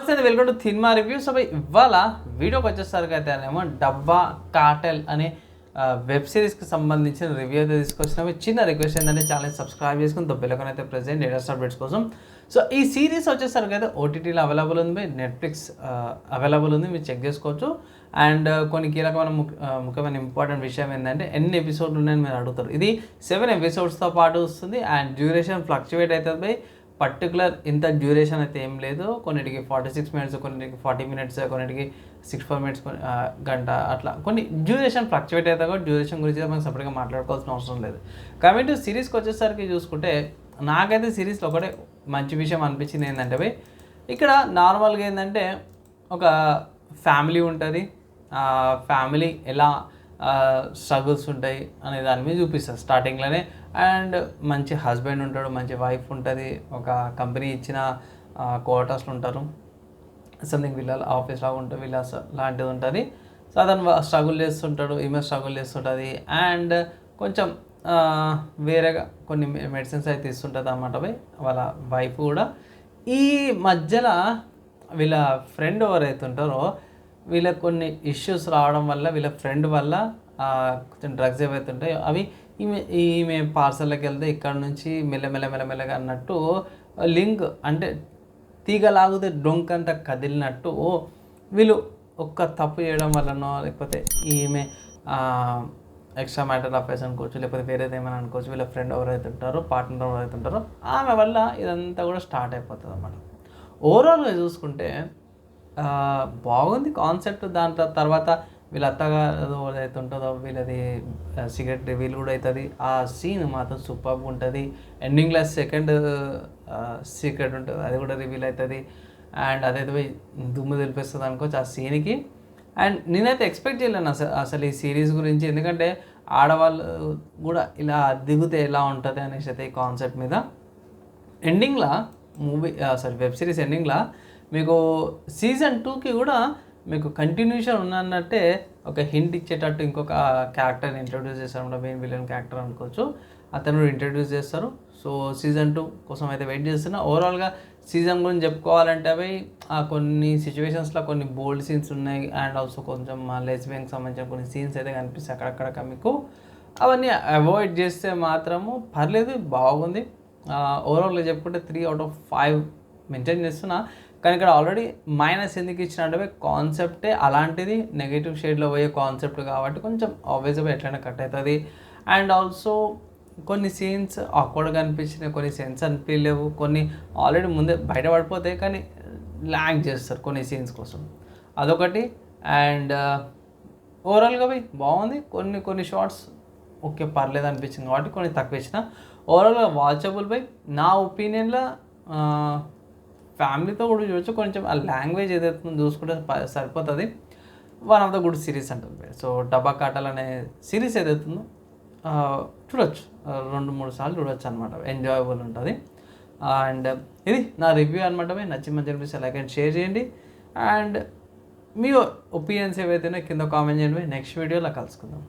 నమస్తే welcome to cinema review so ఇవాళ వీడియోకి వచ్చేసరికి అయితే ఏమో డబ్బా కాటెల్ అనే వెబ్ సిరీస్కి సంబంధించిన రివ్యూ అయితే తీసుకొచ్చినాము చిన్న రిక్వెస్ట్ ఏంటంటే ఛానల్ సబ్స్క్రైబ్ చేసుకుని దొబ్బెలకొని అయితే ప్రజెంట్ లేటెస్ట్ అప్డేట్స్ కోసం. సో ఈ సిరీస్ వచ్చేసరికి అయితే ఓటీటీలో అవైలబుల్ ఉంది నెట్ఫ్లిక్స్ అవైలబుల్ ఉంది మీరు చెక్ చేసుకోవచ్చు. అండ్ కొన్ని కీలకమైన ముఖ్య ముఖ్యమైన ఇంపార్టెంట్ విషయం ఏంటంటే ఎన్ని ఎపిసోడ్లు ఉన్నాయని మీరు అడుగుతారు. ఇది సెవెన్ ఎపిసోడ్స్తో పాటు వస్తుంది అండ్ డ్యూరేషన్ ఫ్లక్చువేట్ అవుతుంది. బై పర్టికులర్ ఇంత డ్యూరేషన్ అయితే ఏం లేదు. కొన్నిటికి ఫార్టీ సిక్స్ మినిట్స్ కొన్నిటికి ఫార్టీ మినిట్స్ కొన్నిటికి సిక్స్ ఫోర్ మినిట్స్ గంట అట్లా. కొన్ని డ్యూరేషన్ ఫ్లక్చువేట్ అయితే కూడా డ్యూరేషన్ గురించి మనం సపరేట్గా మాట్లాడుకోవాల్సిన అవసరం లేదు. కాబట్టి సిరీస్కి వచ్చేసరికి చూసుకుంటే నాకైతే సిరీస్లో ఒకటే మంచి విషయం అనిపించింది ఏంటంటే భయ్ ఇక్కడ నార్మల్గా ఏంటంటే ఒక ఫ్యామిలీ ఉంటుంది. ఫ్యామిలీ ఎలా స్ట్రగుల్స్ ఉంటాయి అనే దాని మీద చూపిస్తారు స్టార్టింగ్లోనే అండ్ మంచి హస్బెండ్ ఉంటాడు మంచి వైఫ్ ఉంటుంది ఒక కంపెనీ ఇచ్చిన క్వార్టర్స్లు ఉంటారు. సంథింగ్ వీళ్ళ ఆఫీస్ లాగా ఉంటుంది వీళ్ళ లాంటిది ఉంటుంది. సో అతను స్ట్రగుల్ చేస్తుంటాడు ఈమె స్ట్రగుల్ చేస్తుంటుంది. అండ్ కొంచెం వేరేగా కొన్ని మెడిసిన్స్ అయితే ఇస్తుంటుంది అన్నమాట వాళ్ళ వైఫ్ కూడా. ఈ మధ్యలో వీళ్ళ ఫ్రెండ్ ఎవరైతే ఉంటారో వీళ్ళకి కొన్ని ఇష్యూస్ రావడం వల్ల వీళ్ళ ఫ్రెండ్ వల్ల కొంచెం డ్రగ్స్ ఏవైతే ఉంటాయో అవి ఈమె ఈమె పార్సల్లోకి వెళ్తే ఇక్కడ నుంచి మెల్లమెల్ల మెల్లమెల్లగా అన్నట్టు లింక్ అంటే తీగ లాగితే డొంక్ అంతా కదిలినట్టు వీళ్ళు ఒక్క తప్పు చేయడం వల్లనో లేకపోతే ఈమె ఎక్స్ట్రా మ్యాటర్ అఫైర్స్ అనుకోవచ్చు లేకపోతే వేరేది ఏమైనా అనుకోవచ్చు వీళ్ళ ఫ్రెండ్ ఎవరైతే ఉంటారో పార్ట్నర్ ఎవరైతే ఉంటారో ఆమె వల్ల ఇదంతా కూడా స్టార్ట్ అయిపోతుంది అన్నమాట ఓవరాల్గా చూసుకుంటే బాగుంది కాన్సెప్ట్ దాంట్లో తర్వాత వీళ్ళ అత్తగారు ఏదైతే ఉంటుందో వీళ్ళది సిగరెట్ రివీల్ కూడా అవుతుంది ఆ సీన్ మాత్రం సూపర్గా ఉంటుంది. ఎండింగ్లో సెకండ్ సీక్రెట్ ఉంటుంది అది కూడా రివీల్ అవుతుంది అండ్ అదైతే పోయి దుమ్ము తెలిపిస్తుంది అనుకోవచ్చు ఆ సీన్కి. అండ్ నేనైతే ఎక్స్పెక్ట్ చేయలేను అసలు అసలు ఈ సిరీస్ గురించి. ఎందుకంటే ఆడవాళ్ళు కూడా ఇలా దిగుతే ఎలా ఉంటుంది అనేసి అయితే ఈ కాన్సెప్ట్ మీద. ఎండింగ్లో మూవీ సారీ వెబ్ సిరీస్ ఎండింగ్లో మీకు సీజన్ టూకి కూడా మీకు కంటిన్యూషన్ ఉన్నట్టే ఒక హింట్ ఇచ్చేటట్టు ఇంకొక క్యారెక్టర్ని ఇంట్రడ్యూస్ చేస్తారు. అనమాట మెయిన్ విలియన్ క్యారెక్టర్ అనుకోవచ్చు. అతను ఇంట్రడ్యూస్ చేస్తారు. సో సీజన్ టూ కోసం అయితే వెయిట్ చేస్తున్నా. ఓవరాల్గా సీజన్ గురించి చెప్పుకోవాలంటే అవి ఆ కొన్ని సిచ్యువేషన్స్లో కొన్ని బోల్డ్ సీన్స్ ఉన్నాయి. అండ్ ఆల్సో కొంచెం లెస్బియన్కి సంబంధించిన కొన్ని సీన్స్ అయితే కనిపిస్తాయి అక్కడక్కడ మీకు. అవన్నీ అవాయిడ్ చేస్తే మాత్రము పర్లేదు బాగుంది. ఓవరాల్గా చెప్పుకుంటే three out of five maintain చేస్తున్నా. కానీ ఇక్కడ ఆల్రెడీ మైనస్ ఎందుకు ఇచ్చినట్టే కాన్సెప్టే అలాంటిది నెగిటివ్ షేడ్లో పోయే కాన్సెప్ట్ కాబట్టి కొంచెం ఆబ్వియస్గా ఎట్లయినా కట్ అవుతుంది అండ్ ఆల్సో కొన్ని సీన్స్ ఆక్వర్డ్గా అనిపించినాయి కొన్ని సెన్స్ అనిపించలేవు కొన్ని ఆల్రెడీ ముందే బయటపడిపోతాయి కానీ ల్యాగ్ చేస్తారు కొన్ని సీన్స్ కోసం. అదొకటి. అండ్ ఓవరాల్గా uh, పోయి బాగుంది. కొన్ని కొన్ని షార్ట్స్ ఓకే పర్లేదు అనిపించింది కాబట్టి కొన్ని తక్కువ ఇచ్చిన. ఓవరాల్గా వాచబుల్ బై నా ఒపీనియన్లో ఫ్యామిలీతో కూడా చూడొచ్చు. కొంచెం ఆ లాంగ్వేజ్ ఏదైతే చూసుకుంటే సరిపోతుంది. One of the good series అంటుంది. సో డబ్బా కాటల్ అనే సిరీస్ ఏదైతుందో చూడొచ్చు. రెండు మూడు సార్లు చూడొచ్చు అనమాట ఎంజాయబుల్ ఉంటుంది. అండ్ ఇది నా రివ్యూ అనమాట నచ్చి మంచి అనిపిస్తే లైక్ అండ్ షేర్ చేయండి. అండ్ మీ ఒపీనియన్స్ ఏవైతే కింద కామెంట్ చేయండి. నెక్స్ట్ వీడియోలో కలుసుకుందాం.